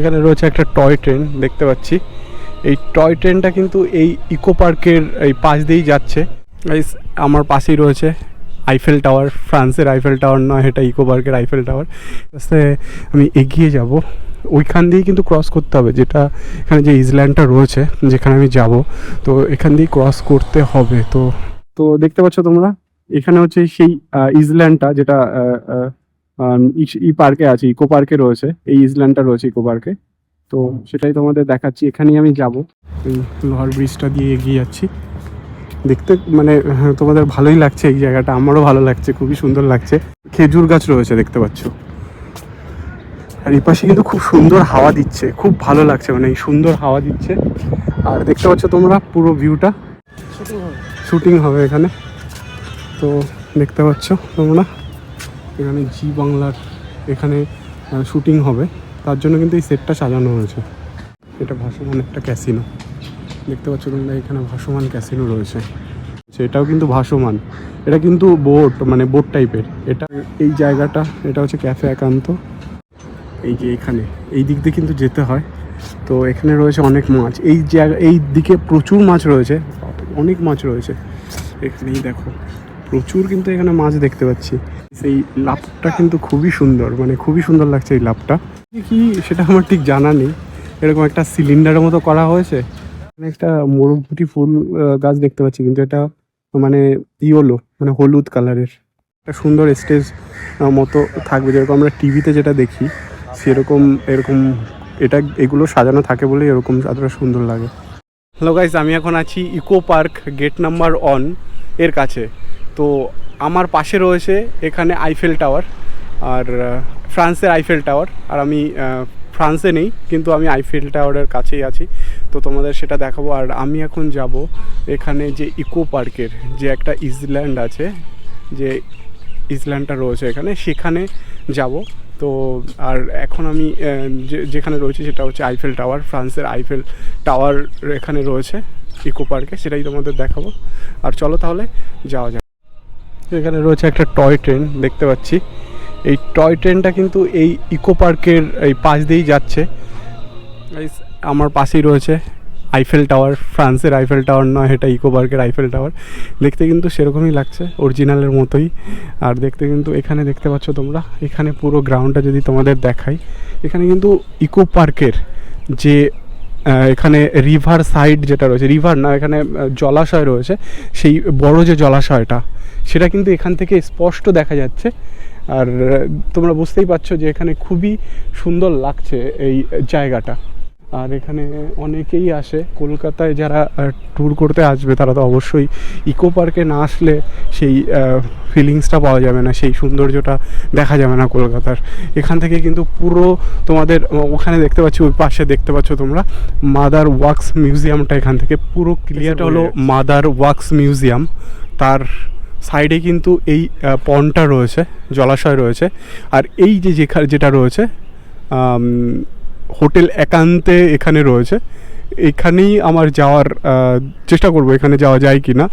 এখানে রয়েছে একটা টয় ট্রেন দেখতে পাচ্ছি। এই টয় ট্রেনটা কিন্তু এই ইকো পার্কের এই পাশ দিয়েই যাচ্ছে। আমার পাশেই রয়েছে আইফেল টাওয়ার ফ্রান্সের আইফেল টাওয়ার নয় এটা ইকো পার্কের আইফেল টাওয়ার আস্তে আমি এগিয়ে যাব। ওইখান দিয়েই কিন্তু ক্রস করতে হবে, যেটা এখানে যে ইসল্যান্ডটা রয়েছে, যেখানে আমি যাব। তো এখান দিয়েই ক্রস করতে হবে। তো তো দেখতে পাচ্ছ তোমরা? এখানে হচ্ছে সেই ইসল্যান্ডটা যেটা ই- ই পার্কে আছে ইকো পার্কে রয়েছে এই ইসল্যান্ডটা রয়েছে ইকো পার্কে। তো সেটাই তোমাদের দেখাচ্ছি এখানেই আমি যাব। এই লোহার ব্রিজটা দিয়ে এগিয়ে যাচ্ছি। দেখতে মানে হ্যাঁ, তোমাদের ভালোই লাগছে এই জায়গাটা আমারও ভালো লাগছে খুবই সুন্দর লাগছে। খেজুর গাছ রয়েছে দেখতে পাচ্ছ। আর এই পাশে কিন্তু খুব সুন্দর হাওয়া দিচ্ছে খুব ভালো লাগছে মানে এই সুন্দর হাওয়া দিচ্ছে। আর দেখতে পাচ্ছ তোমরা পুরো ভিউটা শুটিং হবে এখানে। তো দেখতে পাচ্ছ তোমরা। এখানে জি বাংলার এখানে শুটিং হবে। তার জন্য কিন্তু এই সেটটা সাজানো হয়েছে। এটা ভাসমান একটা ক্যাসিনো দেখতে পাচ্ছ তোমরা এখানে ভাসমান ক্যাসিনো রয়েছে। আচ্ছা, এটাও কিন্তু ভাসমান। এটা কিন্তু বোট মানে বোট টাইপের এটা এই জায়গাটা এটা হচ্ছে ক্যাফে একান্ত। এই যে এখানে এই দিক দিয়ে কিন্তু যেতে হয়। তো এখানে রয়েছে অনেক মাছ। এই জায়গা এই দিকে প্রচুর মাছ রয়েছে। অনেক মাছ রয়েছে। এখানেই দেখো প্রচুর কিন্তু এখানে মাছ দেখতে পাচ্ছি। সেই লাভটা কিন্তু খুবই সুন্দর মানে খুবই সুন্দর লাগছে এই লাভটা কি সেটা আমার ঠিক জানা নেই। এরকম একটা সিলিন্ডারের মতো করা হয়েছে। একটা মরুভুটি ফুল গাছ দেখতে পাচ্ছি, কিন্তু এটা মানে ইয়েলো মানে হলুদ কালারের একটা সুন্দর স্টেজ মতো থাকবে। যেরকম আমরা টিভিতে যেটা দেখি, সেরকম, এরকম এটা, এগুলো সাজানো থাকে বলে এরকম এতটা সুন্দর লাগে। হ্যালো গাইজ আমি এখন আছি eco park gate number one এর কাছে। তো আমার পাশে রয়েছে এখানে আইফেল টাওয়ার আর ফ্রান্সের আইফেল টাওয়ার আর আমি ফ্রান্সে নেই, কিন্তু আমি আইফেল টাওয়ারের কাছেই আছি। তো তোমাদের সেটা দেখাবো। আর আমি এখন যাব এখানে যে ইকো পার্কের যে একটা ইসল্যান্ড আছে, যে ইসল্যান্ডটা রয়েছে এখানে, সেখানে যাব। তো, আর এখন আমি যেখানে রয়েছে সেটা হচ্ছে আইফেল টাওয়ার ফ্রান্সের আইফেল টাওয়ার এখানে রয়েছে ইকো পার্কে সেটাই তোমাদের দেখাবো। আর চলো তাহলে, যাওয়া যাক। এখানে রয়েছে একটা টয় ট্রেন, দেখতে পাচ্ছি। এই টয় ট্রেনটা কিন্তু এই ইকো পার্কের এই পাশ দিয়েই যাচ্ছে। আমার পাশেই রয়েছে আইফেল টাওয়ার ফ্রান্সের আইফেল টাওয়ার নয়, এটা ইকো পার্কের আইফেল টাওয়ার দেখতে কিন্তু সেরকমই লাগছে অরিজিনালের মতোই। আর দেখতে কিন্তু এখানে দেখতে পাচ্ছ তোমরা, এখানে পুরো গ্রাউন্ডটা যদি তোমাদের দেখাই, এখানে কিন্তু ইকো পার্কের যে এখানে রিভার সাইড যেটা রয়েছে রিভার না, এখানে জলাশয় রয়েছে, সেই বড় যে জলাশয়টা, সেটা কিন্তু এখান থেকে স্পষ্ট দেখা যাচ্ছে। আর তোমরা বুঝতেই পারছ যে এখানে খুবই সুন্দর লাগছে এই জায়গাটা। আর এখানে অনেকেই আসে। কলকাতায় যারা ট্যুর করতে আসবে তারা তো অবশ্যই ইকো পার্কে না আসলে সেই ফিলিংসটা পাওয়া যাবে না সেই সৌন্দর্যটা দেখা যাবে না কলকাতার। এখান থেকে কিন্তু পুরো তোমাদের ওখানে দেখতে পাচ্ছি ওই পাশে দেখতে পাচ্ছ তোমরা মাদার ওয়াক্স মিউজিয়ামটা এখান থেকে পুরো ক্লিয়ারটা হলো মাদার ওয়াক্স মিউজিয়াম। তার সাইডে কিন্তু এই পনটা রয়েছে জলাশয় রয়েছে। আর এই যে যেখানে যেটা রয়েছে হোটেল একান্তে এখানে রয়েছে। এখানেই আমার যাওয়ার চেষ্টা করব এখানে যাওয়া যায় কি না।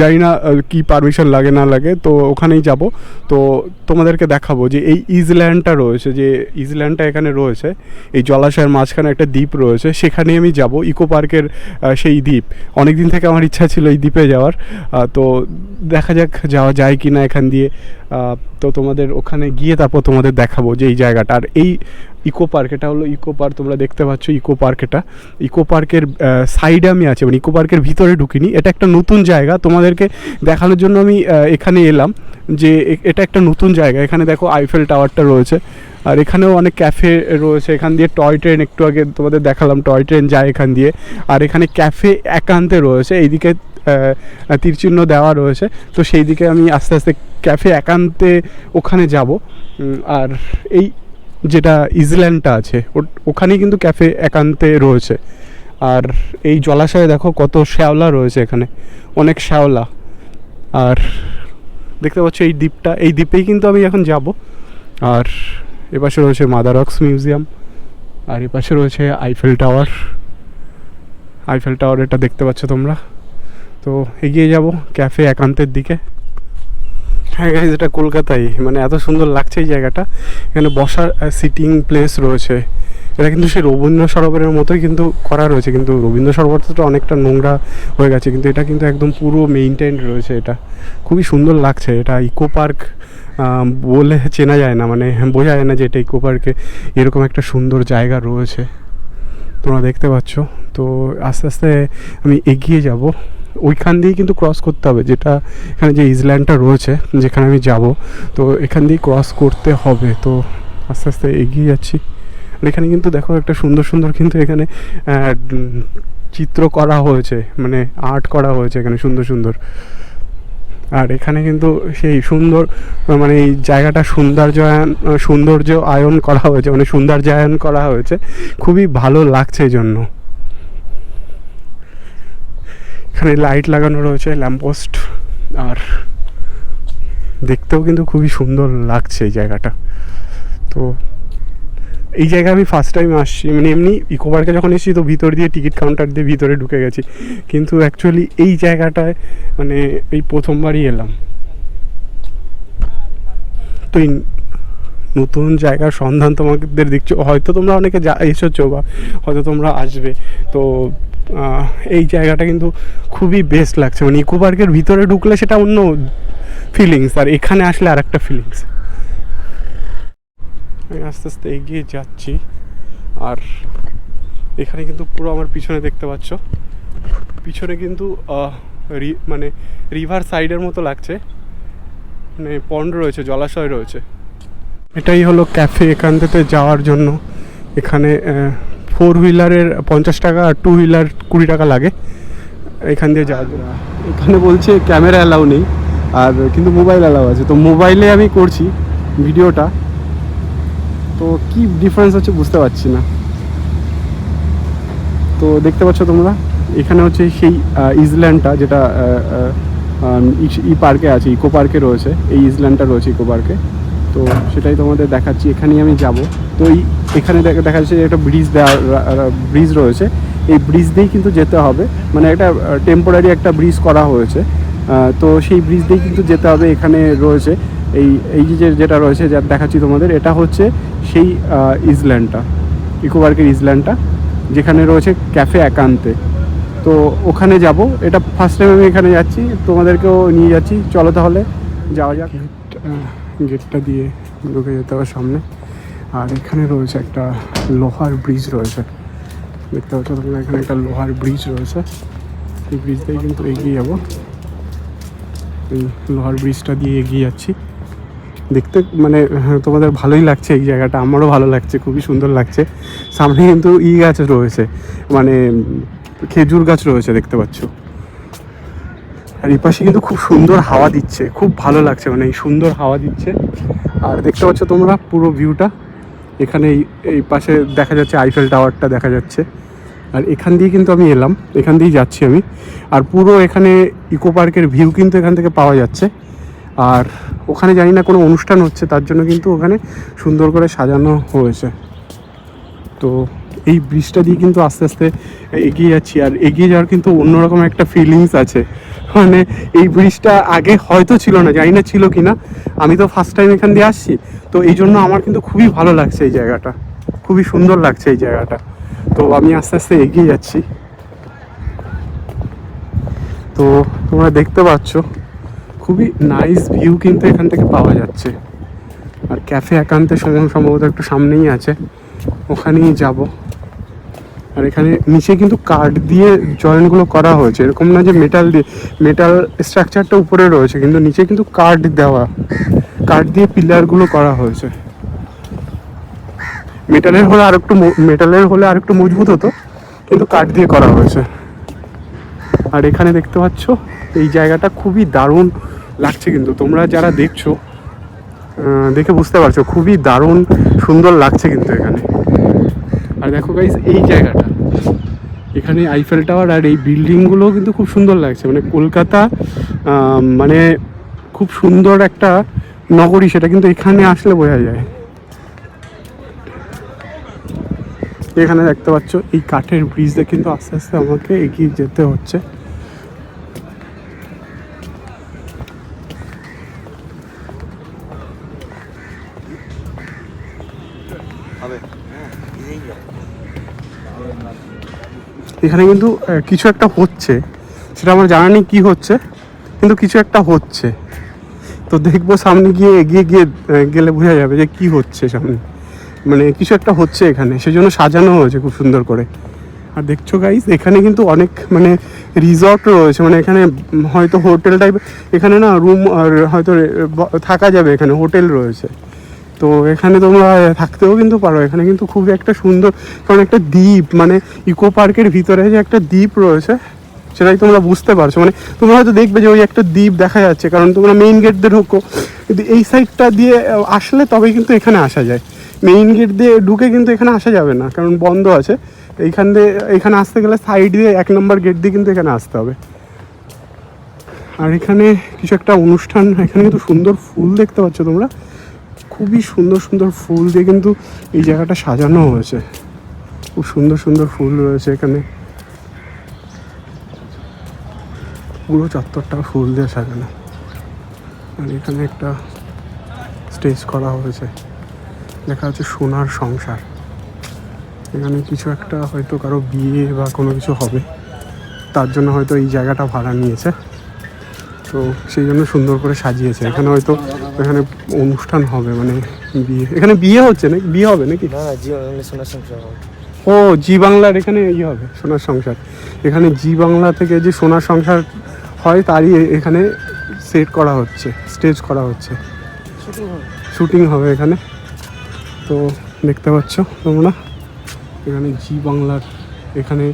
জানি না কি পারমিশন লাগে না লাগে, তো ওখানেই যাব। তো তোমাদেরকে দেখাবো যে এই ইজল্যান্ডটা রয়েছে, যে ইজল্যান্ডটা এখানে রয়েছে, এই জলাশয়ের মাঝখানে একটা দ্বীপ রয়েছে, সেখানেই আমি যাব, ইকো পার্কের সেই দ্বীপ। অনেক দিন থেকে আমার ইচ্ছা ছিল এই দ্বীপে যাওয়ার তো দেখা যাক যাওয়া যায় কি না এখান দিয়ে তো তোমাদের ওখানে গিয়ে তারপর তোমাদের দেখাবো যে এই জায়গাটা। আর এই ইকো পার্ক, এটা হলো ইকো পার্ক, তোমরা দেখতে পাচ্ছ ইকো পার্ক এটা। ইকো পার্কের সাইডে আমি আছি মানে ইকো পার্কের ভিতরে ঢুকিনি। এটা একটা নতুন জায়গা, তোমাদেরকে দেখানোর জন্য আমি এখানে এলাম যে এটা একটা নতুন জায়গা। এখানে দেখো আইফেল টাওয়ারটা রয়েছে। আর এখানেও অনেক ক্যাফে রয়েছে। এখান দিয়ে টয় ট্রেন একটু আগে তোমাদের দেখালাম টয় ট্রেন যায় এখান দিয়ে। আর এখানে ক্যাফে একান্তে রয়েছে। এইদিকে তীরচিহ্ন দেওয়া রয়েছে। তো সেই দিকে আমি আস্তে আস্তে ক্যাফে একান্তে ওখানে যাব। আর এই যেটা ইজল্যান্ডটা আছে ওখানেই কিন্তু ক্যাফে একান্তে রয়েছে। আর এই জলাশয়ে দেখো কত শ্যাওলা রয়েছে এখানে, অনেক শ্যাওলা। আর দেখতে পাচ্ছ এই দ্বীপটা, এই দ্বীপেই কিন্তু আমি এখন যাব। আর এপাশে রয়েছে মাদারক্স মিউজিয়াম, আর এপাশে রয়েছে আইফেল টাওয়ার। আইফেল টাওয়ার এটা দেখতে পাচ্ছ তোমরা। তো এগিয়ে যাব ক্যাফে একান্তের দিকে। হ্যাঁ গাইজ এটা কলকাতায় মানে এত সুন্দর লাগছে এই জায়গাটা। এখানে বসার সিটিং প্লেস রয়েছে। এটা কিন্তু সেই রবীন্দ্র সরোবরের মতোই কিন্তু করা রয়েছে। কিন্তু রবীন্দ্র সরোবরটা অনেকটা নোংরা হয়ে গেছে। কিন্তু এটা কিন্তু একদম পুরো মেইনটেইন রয়েছে এটা। খুবই সুন্দর লাগছে এটা। ইকো পার্ক বলে চেনা যায় না। মানে বোঝা যায় না যে এটা ইকো পার্কে এরকম একটা সুন্দর জায়গা রয়েছে। তোমরা দেখতে পাচ্ছ। তো আস্তে আস্তে আমি এগিয়ে যাব। ওইখান দিয়েই কিন্তু ক্রস করতে হবে। যেটা এখানে যে ইসল্যান্ডটা রয়েছে, যেখানে আমি যাব, তো এখান দিয়েই ক্রস করতে হবে। তো আস্তে আস্তে এগিয়ে যাচ্ছি। এখানে কিন্তু দেখো একটা সুন্দর সুন্দর কিন্তু এখানে চিত্র করা হয়েছে। মানে আর্ট করা হয়েছে এখানে সুন্দর সুন্দর। আর এখানে কিন্তু সেই সুন্দর মানে এই জায়গাটা সৌন্দর্যায়ন, সৌন্দর্য আয়ন করা হয়েছে মানে সৌন্দর্যায়ন করা হয়েছে। খুবই ভালো লাগছে এই জন্য। এখানে লাইট লাগানো রয়েছে ল্যাম্পপোস্ট আর দেখতেও কিন্তু খুবই সুন্দর লাগছে এই জায়গাটা। তো এই জায়গায় আমি ফার্স্ট টাইম আসছি মানে এমনি ইকো পার্কে যখন এসেছি তো ভিতর দিয়ে টিকিট কাউন্টার দিয়ে ভিতরে ঢুকে গেছি। কিন্তু অ্যাকচুয়ালি এই জায়গাটায় মানে এই প্রথমবারই এলাম। তো এই নতুন জায়গার সন্ধান তোমাদের দেখছ, হয়তো তোমরা অনেকে যা এসেছ বা হয়তো তোমরা আসবে। তো এই জায়গাটা কিন্তু খুবই বেস্ট লাগছে। মানে ইকো পার্কের ভিতরে ঢুকলে সেটা অন্য ফিলিংস আর এখানে আসলে আর একটা ফিলিংস আমি আস্তে আস্তে এগিয়ে যাচ্ছি, আর এখানে কিন্তু পুরো আমার পিছনে দেখতে পাচ্ছ। পিছনে কিন্তু মানে রিভার সাইডের মতো লাগছে। মানে পন্ড রয়েছে, জলাশয় রয়েছে। এটাই হলো ক্যাফে এখান থেকে যাওয়ার জন্য। এখানে ফোর হুইলারের পঞ্চাশ টাকা আর টু হুইলার কুড়ি টাকা লাগে। এখান দিয়ে জন্য এখানে বলছে ক্যামেরা অ্যালাউ নেই, আর কিন্তু মোবাইল অ্যালাউ আছে। তো মোবাইলে আমি করছি ভিডিওটা। তো কি ডিফারেন্স হচ্ছে বুঝতে পারছি না। তো দেখতে পাচ্ছ তোমরা, এখানে হচ্ছে সেই ইসল্যান্ডটা যেটা ই পার্কে আছে ইকো পার্কে রয়েছে। এই ইসল্যান্ডটা রয়েছে ইকো পার্কে তো সেটাই তোমাদের দেখাচ্ছি, এখানেই আমি যাব। তো এই, এখানে দেখা যাচ্ছে একটা ব্রিজ দেওয়া ব্রিজ রয়েছে। এই ব্রিজ দিয়েই কিন্তু যেতে হবে। মানে একটা টেম্পোরারি একটা ব্রিজ করা হয়েছে। তো সেই ব্রিজ দিয়েই কিন্তু যেতে হবে, এখানে রয়েছে। এই এই যে যেটা রয়েছে, যা দেখাচ্ছি তোমাদের, এটা হচ্ছে সেই ইসল্যান্ডটা ইকো পার্কের ইসল্যান্ডটা যেখানে রয়েছে ক্যাফে একান্তে। তো ওখানে যাব। এটা ফার্স্ট টাইম আমি এখানে যাচ্ছি। তোমাদেরকেও নিয়ে যাচ্ছি। চলো তাহলে, যাওয়া যাক। গেটটা দিয়ে ঢুকে যেতে হবে সামনে। আর এখানে রয়েছে একটা লোহার ব্রিজ রয়েছে। দেখতে পাচ্ছ তোমরা এখানে একটা লোহার ব্রিজ রয়েছে। এই ব্রিজ দিয়ে কিন্তু এগিয়ে যাব। এই লোহার ব্রিজটা দিয়ে এগিয়ে যাচ্ছি। দেখতে মানে হ্যাঁ, তোমাদের ভালোই লাগছে এই জায়গাটা। আমারও ভালো লাগছে খুবই সুন্দর লাগছে। সামনে কিন্তু ই গাছ রয়েছে। মানে খেজুর গাছ রয়েছে দেখতে পাচ্ছ। আর এই পাশে কিন্তু খুব সুন্দর হাওয়া দিচ্ছে, খুব ভালো লাগছে মানে এই সুন্দর হাওয়া দিচ্ছে। আর দেখতে পাচ্ছ তোমরা পুরো ভিউটা, এখানে এই পাশে দেখা যাচ্ছে আইফেল টাওয়ারটা দেখা যাচ্ছে। আর এখান দিয়ে কিন্তু আমি এলাম, এখান দিয়েই যাচ্ছি আমি। আর পুরো এখানে ইকো পার্কের ভিউ কিন্তু এখান থেকে পাওয়া যাচ্ছে। আর ওখানে জানি না কোনো অনুষ্ঠান হচ্ছে, তার জন্য কিন্তু ওখানে সুন্দর করে সাজানো হয়েছে। তো এই ব্রিজটা দিয়ে কিন্তু আস্তে আস্তে এগিয়ে যাচ্ছি। আর এগিয়ে যাওয়ার কিন্তু অন্যরকম একটা ফিলিংস আছে। মানে এই ব্রিজটা আগে হয়তো ছিল না, জানি না ছিল কি না আমি তো ফার্স্ট টাইম এখান দিয়ে আসছি। তো এই জন্য আমার কিন্তু খুবই ভালো লাগছে এই জায়গাটা। খুবই সুন্দর লাগছে এই জায়গাটা। তো আমি আস্তে আস্তে এগিয়ে যাচ্ছি। তো তোমরা দেখতে পাচ্ছ, খুবই নাইস ভিউ কিন্তু এখান থেকে পাওয়া যাচ্ছে। আর ক্যাফে একান্তে সম- সম্ভবত একটু সামনেই আছে। ওখানেই যাব। আর এখানে নিচে কিন্তু কাঠ দিয়ে জয়েন্টগুলো করা হয়েছে। এরকম না যে মেটাল দিয়ে মেটাল স্ট্রাকচারটা উপরে রয়েছে, কিন্তু নিচে কিন্তু কাঠ দেওয়া, কাঠ দিয়ে পিলারগুলো করা হয়েছে। মেটালের হলে আর একটু মেটালের হলে আর একটু মজবুত হতো, কিন্তু কাঠ দিয়ে করা হয়েছে। আর এখানে দেখতে পাচ্ছ, এই জায়গাটা খুবই দারুণ লাগছে কিন্তু। তোমরা যারা দেখছ দেখে বুঝতে পারছ, খুবই দারুণ সুন্দর লাগছে কিন্তু এখানে। আর দেখো গাইস এই জায়গাটা। এখানে আইফেল টাওয়ার আর এই বিল্ডিংগুলো কিন্তু খুব সুন্দর লাগছে। মানে কলকাতা মানে খুব সুন্দর একটা নগরী, সেটা কিন্তু এখানে আসলে বোঝা যায়। এখানে দেখতে পাচ্ছ, এই কাঠের ব্রিজ দিয়ে কিন্তু আস্তে আস্তে আমাকে এগিয়ে যেতে হচ্ছে। এখানে কিন্তু কিছু একটা হচ্ছে। সেটা আমার জানা নেই কী হচ্ছে, কিন্তু কিছু একটা হচ্ছে। তো দেখব সামনে গিয়ে এগিয়ে গিয়ে গেলে বোঝা যাবে যে কি হচ্ছে সামনে। মানে কিছু একটা হচ্ছে এখানে, সেজন্য সাজানো হয়েছে খুব সুন্দর করে। আর দেখছ গাইস এখানে কিন্তু অনেক মানে রিসর্ট রয়েছে। মানে এখানে হয়তো হোটেল টাইপ এখানে না রুম আর হয়তো থাকা যাবে এখানে হোটেল রয়েছে। তো এখানে তোমরা থাকতেও কিন্তু পারো। এখানে কিন্তু খুবই একটা সুন্দর, কারণ একটা দ্বীপ মানে ইকো পার্কের ভিতরে যে একটা দ্বীপ রয়েছে, সেটাই তোমরা বুঝতে পারছ। মানে তোমরা হয়তো দেখবে যে ওই একটা দ্বীপ দেখা যাচ্ছে, কারণ তোমরা মেইন গেট দিয়ে ঢোকো। কিন্তু এই সাইডটা দিয়ে আসলে তবেই কিন্তু এখানে আসা যায়। মেইন গেট দিয়ে ঢুকে কিন্তু এখানে আসা যাবে না, কারণ বন্ধ আছে। এইখান দিয়ে এখানে আসতে গেলে সাইড দিয়ে এক নম্বর গেট দিয়ে কিন্তু এখানে আসতে হবে। আর এখানে কিছু একটা অনুষ্ঠান, এখানে কিন্তু সুন্দর ফুল দেখতে পাচ্ছ তোমরা। খুবই সুন্দর সুন্দর ফুল দিয়ে কিন্তু এই জায়গাটা সাজানো হয়েছে। খুব সুন্দর সুন্দর ফুল রয়েছে এখানে। পুরো চত্বরটা ফুল দিয়ে সাজানো। আর এখানে একটা স্টেজ করা হয়েছে। দেখা হচ্ছে সোনার সংসার। এখানে কিছু একটা হয়তো কারও বিয়ে বা কোনো কিছু হবে। তার জন্য হয়তো এই জায়গাটা ভাড়া নিয়েছে। তো সেই জন্য সুন্দর করে সাজিয়েছে। এখানে হয়তো এখানে অনুষ্ঠান হবে মানে বিয়ে। এখানে বিয়ে হচ্ছে নাকি? বিয়ে হবে নাকি? না সংসার ও জি বাংলার এখানে ইয়ে হবে সোনার সংসার। এখানে জি বাংলা থেকে যে সোনার সংসার হয় তারই এখানে সেট করা হচ্ছে স্টেজ করা হচ্ছে। শুটিং হবে। এখানে। তো দেখতে পাচ্ছ তোমরা এখানে জি বাংলার এখানে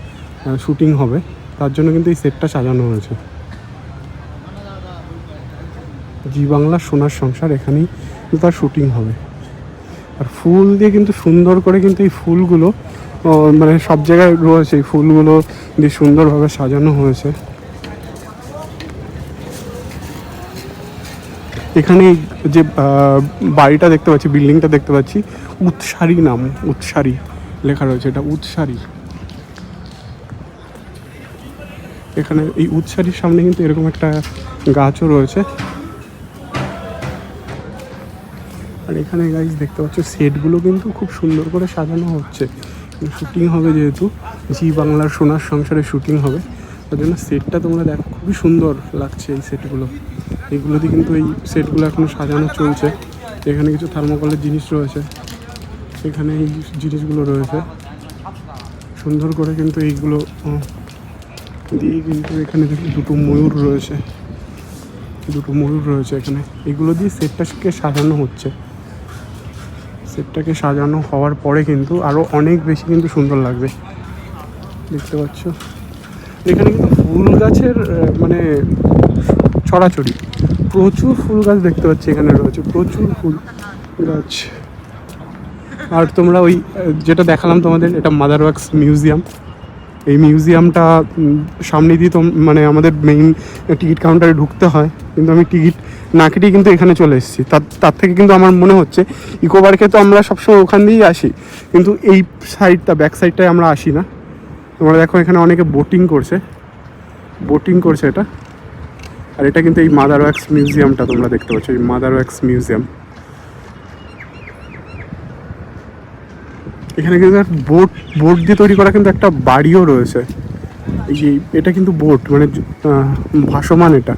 শুটিং হবে। তার জন্য কিন্তু এই সেটটা সাজানো হয়েছে। জি বাংলা সোনার সংসার, এখানেই তার শুটিং হবে। আর ফুল দিয়ে কিন্তু সুন্দর করে কিন্তু এই ফুলগুলো মানে সব জায়গায় রয়েছে এই ফুলগুলো দিয়ে সুন্দরভাবে সাজানো হয়েছে। এখানে যে বাড়িটা দেখতে পাচ্ছি, বিল্ডিংটা দেখতে পাচ্ছি, উৎসারী নাম, উৎসারী লেখা রয়েছে এটা, উৎসারী। এখানে এই উৎসারীর সামনে কিন্তু এরকম একটা গাছও রয়েছে। আর এখানে গাইজ দেখতে পাচ্ছ সেটগুলো কিন্তু খুব সুন্দর করে সাজানো হচ্ছে। শুটিং হবে যেহেতু, জি বাংলার সোনার সংসারে শুটিং হবে। তার জন্য সেটটা তোমরা দেখো, খুবই সুন্দর লাগছে এই সেটগুলো এগুলোতে কিন্তু এই সেটগুলো এখনও সাজানো চলছে। এখানে কিছু থার্মোকলের জিনিস রয়েছে। এখানে এই জিনিসগুলো রয়েছে। সুন্দর করে কিন্তু এইগুলো দিয়ে কিন্তু এখানে দেখি দুটো ময়ূর রয়েছে। দুটো ময়ূর রয়েছে এখানে। এগুলো দিয়ে সেটটাকে সাজানো হচ্ছে। সেটটাকে সাজানো হওয়ার পরে কিন্তু আরও অনেক বেশি কিন্তু সুন্দর লাগবে। দেখতে পাচ্ছ? এখানে কিন্তু ফুল গাছের মানে ছড়াছড়ি। প্রচুর ফুল গাছ দেখতে পাচ্ছি এখানে রয়েছে, প্রচুর ফুল গাছ। আর তোমরা ওই যেটা দেখালাম তোমাদের, এটা মাদার ওয়ার্কস মিউজিয়াম এই মিউজিয়ামটা সামনে দিয়ে তো মানে আমাদের মেইন টিকিট কাউন্টারে ঢুকতে হয়। কিন্তু আমি টিকিট না কেটেই কিন্তু এখানে চলে এসেছি। তার তার থেকে কিন্তু আমার মনে হচ্ছে ইকো পার্কে তো আমরা সবসময় ওখান দিয়েই আসি। কিন্তু এই সাইডটা ব্যাক সাইডটায় আমরা আসি না। তোমরা দেখো এখানে অনেকে বোটিং করছে। বোটিং করছে এটা। আর এটা কিন্তু এই মাদার ওয়াক্স মিউজিয়ামটা তোমরা দেখতে পাচ্ছ। এই মাদার ওয়াক্স মিউজিয়াম এখানে কিন্তু বোট বোট দিয়ে তৈরি করা কিন্তু একটা বাড়িও রয়েছে। এই এটা কিন্তু বোট মানে ভাসমান এটা।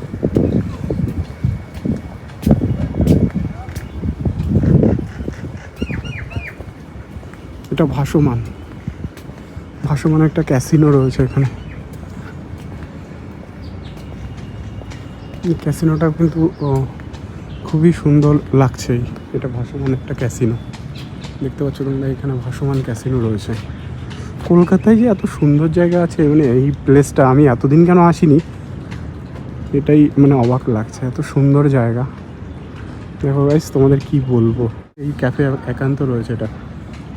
এটা ভাসমান। ভাসমান একটা ক্যাসিনো রয়েছে এখানে। ক্যাসিনোটা কিন্তু খুবই সুন্দর লাগছে এটা ভাসমান একটা ক্যাসিনো দেখতে পাচ্ছ তোমরা, এখানে ভাসমান ক্যাসিনো রয়েছে। কলকাতায় যে এত সুন্দর জায়গা আছে মানে এই প্লেসটা আমি এতদিন কেন আসিনি, এটাই মানে অবাক লাগছে, এত সুন্দর জায়গা। দেখো গাইস তোমাদের কি বলব? এই ক্যাফে একান্ত রয়েছে এটা।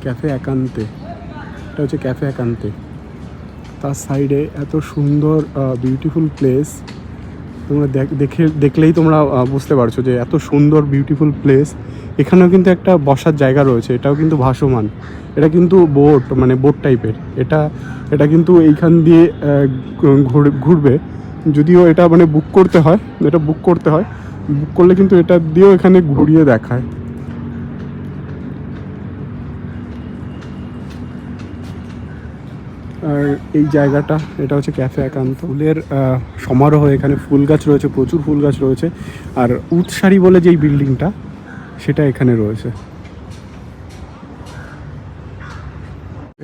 ক্যাফে একান্তে। এটা হচ্ছে ক্যাফে একান্তে। তার সাইডে এত সুন্দর বিউটিফুল প্লেস তোমরা দেখ- দেখে, দেখলেই তোমরা বুঝতে পারছ যে এত সুন্দর বিউটিফুল প্লেস এখানেও কিন্তু একটা বসার জায়গা রয়েছে, এটাও কিন্তু ভাসমান। এটা কিন্তু বোট মানে বোট টাইপের এটা এটা কিন্তু এইখান দিয়ে ঘুরবে। যদিও এটা মানে বুক করতে হয়, এটা বুক করতে হয়। বুক করলে কিন্তু এটা দিয়েও এখানে ঘুরিয়ে দেখায়। আর এই জায়গাটা, এটা হচ্ছে ক্যাফে একান্ত ফুলের সমারোহ এখানে ফুল গাছ রয়েছে, প্রচুর ফুল গাছ রয়েছে। আর উৎসারি বলে যেই বিল্ডিংটা, সেটা এখানে রয়েছে।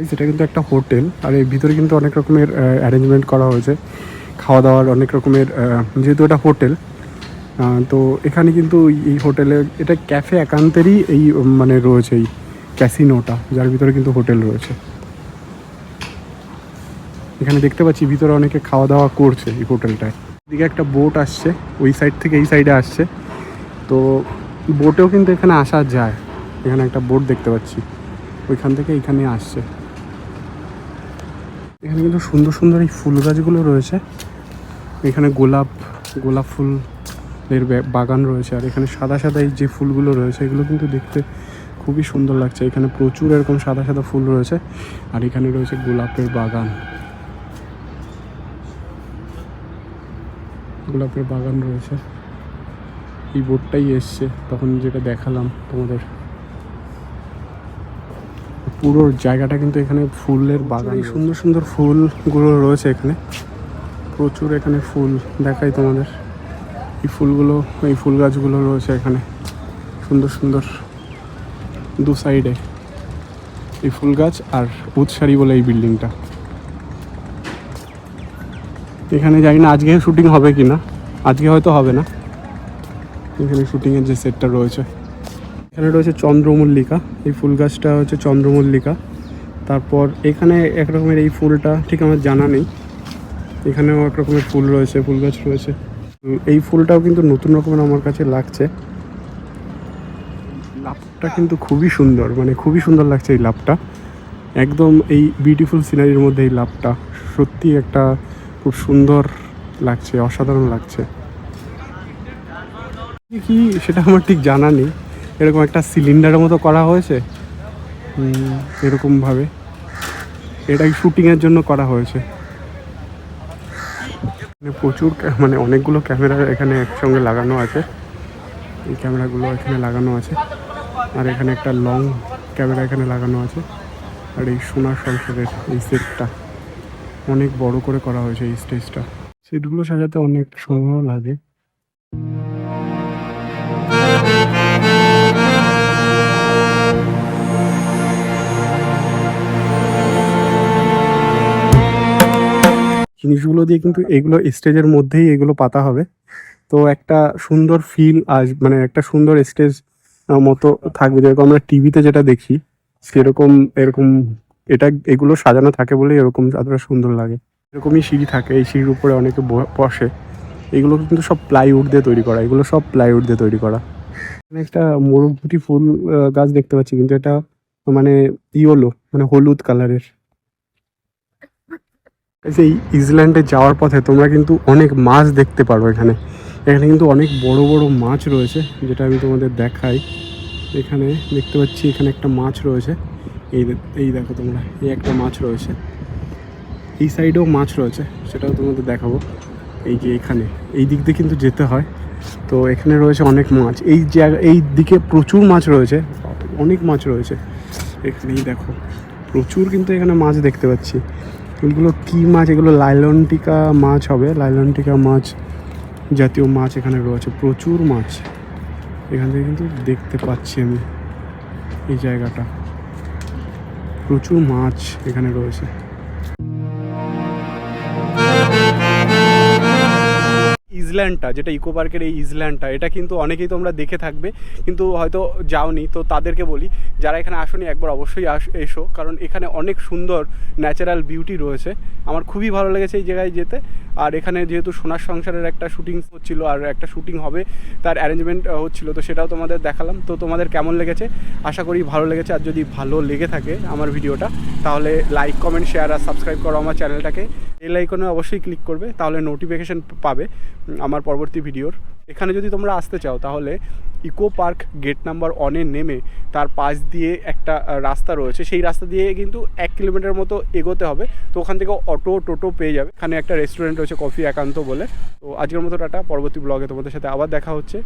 সেটা কিন্তু একটা হোটেল, আর এর ভিতরে কিন্তু অনেক রকমের অ্যারেঞ্জমেন্ট করা হয়েছে। খাওয়া দাওয়ার অনেক রকমের যেহেতু এটা হোটেল তো এখানে কিন্তু এই হোটেলে, এটা ক্যাফে একান্তেরই এই মানে রয়েছে এই ক্যাসিনোটা যার ভিতরে কিন্তু হোটেল রয়েছে। এখানে দেখতে পাচ্ছি ভিতরে অনেকে খাওয়া দাওয়া করছে এই হোটেলটায়। এদিকে একটা বোট আসছে, ওই সাইড থেকে এই সাইডে আসছে। তো বোটেও কিন্তু এখানে আসা যায়। এখানে একটা বোট দেখতে পাচ্ছি। ওইখান থেকে এইখানে আসছে। এখানে কিন্তু সুন্দর সুন্দর এই ফুল গাছগুলো রয়েছে। এখানে গোলাপ গোলাপ ফুলের বা- বাগান রয়েছে। আর এখানে সাদা সাদা এই যে ফুলগুলো রয়েছে, এগুলো কিন্তু দেখতে খুবই সুন্দর লাগছে। এখানে প্রচুর এরকম সাদা সাদা ফুল রয়েছে। আর এখানে রয়েছে গোলাপের বাগান। গোলাপের বাগান রয়েছে। এই বোটটাই এসছে তখন যেটা দেখালাম তোমাদের। পুরো জায়গাটা কিন্তু এখানে ফুলের বাগান সুন্দর সুন্দর ফুলগুলো রয়েছে এখানে। প্রচুর এখানে ফুল দেখাই তোমাদের। এই ফুলগুলো এই ফুল গাছগুলো রয়েছে এখানে। সুন্দর সুন্দর দু সাইডে এই ফুল গাছ আর উৎসারি বলে এই বিল্ডিংটা। এখানে জানি না আজকে শুটিং হবে কি না আজকে হয়তো হবে না। এখানে শুটিংয়ের যে সেটটা রয়েছে। এখানে রয়েছে চন্দ্রমল্লিকা। এই ফুল গাছটা হচ্ছে চন্দ্রমল্লিকা। তারপর এখানে এক রকমের এই ফুলটা ঠিক আমার জানা নেই। এখানেও এক রকমের ফুল রয়েছে, ফুল গাছ রয়েছে। এই ফুলটাও কিন্তু নতুন রকমের আমার কাছে লাগছে। লাভটা কিন্তু খুবই সুন্দর মানে খুবই সুন্দর লাগছে এই লাভটা একদম এই বিউটিফুল সিনারির মধ্যে এই লাভটা সত্যি একটা খুব সুন্দর লাগছে, অসাধারণ লাগছে। কি সেটা আমার ঠিক জানা নেই। এরকম একটা সিলিন্ডারের মতো করা হয়েছে? এরকমভাবে এটা শুটিংয়ের জন্য করা হয়েছে? প্রচুর মানে অনেকগুলো ক্যামেরা এখানে একসঙ্গে লাগানো আছে। এই ক্যামেরাগুলো এখানে লাগানো আছে। আর এখানে একটা লং ক্যামেরা এখানে লাগানো আছে। আর এই সোনার সংসারের এই সেটটা অনেক বড় করে করা হয়েছে এই স্টেজটা। সেটগুলো সাজাতে অনেক সময় লাগে। জিনিসগুলো দিয়ে কিন্তু এগুলো স্টেজের মধ্যেই এগুলো পাতা হবে। তো একটা সুন্দর ফিল আস মানে একটা সুন্দর স্টেজ মতো থাকবে। যেরকম আমরা টিভিতে যেটা দেখি, সেরকম, এরকম এটা এগুলো সাজানো থাকে বলে এরকম এতটা সুন্দর লাগে। এরকমই সিঁড়ি থাকে, এই সিঁড়ির উপরে অনেকে বসে। এগুলো কিন্তু সব প্লাইউড দিয়ে তৈরি করা, এগুলো সব প্লাইউড দিয়ে তৈরি করা। এখানে একটা মোরগপুটি ফুল গাছ দেখতে পাচ্ছি, কিন্তু এটা মানে ইয়েলো মানে হলুদ কালারের। এই ইসল্যান্ডে যাওয়ার পথে তোমরা কিন্তু অনেক মাছ দেখতে পারো এখানে। এখানে কিন্তু অনেক বড় বড় মাছ রয়েছে, যেটা আমি তোমাদের দেখাই। এখানে দেখতে পাচ্ছি, এখানে একটা মাছ রয়েছে। এই এই দেখো তোমরা, এই একটা মাছ রয়েছে। এই সাইডেও মাছ রয়েছে, সেটাও তোমাদের দেখাবো। এই যে এখানে, এই দিক দিয়ে কিন্তু যেতে হয়। তো এখানে রয়েছে অনেক মাছ। এই জায়গা, এই দিকে প্রচুর মাছ রয়েছে। অনেক মাছ রয়েছে। এখানেই দেখো, প্রচুর কিন্তু এখানে মাছ দেখতে পাচ্ছি। এগুলো কী মাছ? এগুলো লাইলনটিকা মাছ হবে। লাইলনটিকা মাছ জাতীয় মাছ এখানে রয়েছে। প্রচুর মাছ। এখান থেকে কিন্তু দেখতে পাচ্ছি আমি এই জায়গাটা। প্রচুর মাছ এখানে রয়েছে। ইসল্যান্ডটা, যেটা ইকো পার্কের এই ইসল্যান্ডটা, এটা কিন্তু অনেকেই তোমরা দেখে থাকবে, কিন্তু হয়তো যাওনি, তো তাদেরকে বলি, যারা এখানে আসনি, একবার অবশ্যই আস, এসো, কারণ এখানে অনেক সুন্দর ন্যাচারাল বিউটি রয়েছে। আমার খুবই ভালো লেগেছে এই জায়গায় যেতে। আর এখানে যেহেতু সোনার সংসারের একটা শুটিং হচ্ছিল আর একটা শুটিং হবে, তার অ্যারেঞ্জমেন্ট হচ্ছিল। তো সেটাও তোমাদের দেখালাম। তো তোমাদের কেমন লেগেছে? আশা করি ভালো লেগেছে। আর যদি ভালো লেগে থাকে আমার ভিডিওটা, তাহলে লাইক কমেন্ট শেয়ার আর সাবস্ক্রাইব করো আমার চ্যানেলটাকে। এই লাইকনে অবশ্যই ক্লিক করবে, তাহলে নোটিফিকেশন পাবে আমার পরবর্তী ভিডিওর। এখানে যদি তোমরা আসতে চাও, তাহলে ইকো পার্ক গেট নাম্বার ওয়ানে নেমে তার পাশ দিয়ে একটা রাস্তা রয়েছে। সেই রাস্তা দিয়ে কিন্তু এক কিলোমিটার মতো এগোতে হবে। তো ওখান থেকে অটো, টোটো পেয়ে যাবে। এখানে একটা রেস্টুরেন্ট রয়েছে কফি একান্ত বলে। তো আজকের মতো টাটা, পরবর্তী ব্লগে তোমাদের সাথে আবার দেখা হচ্ছে।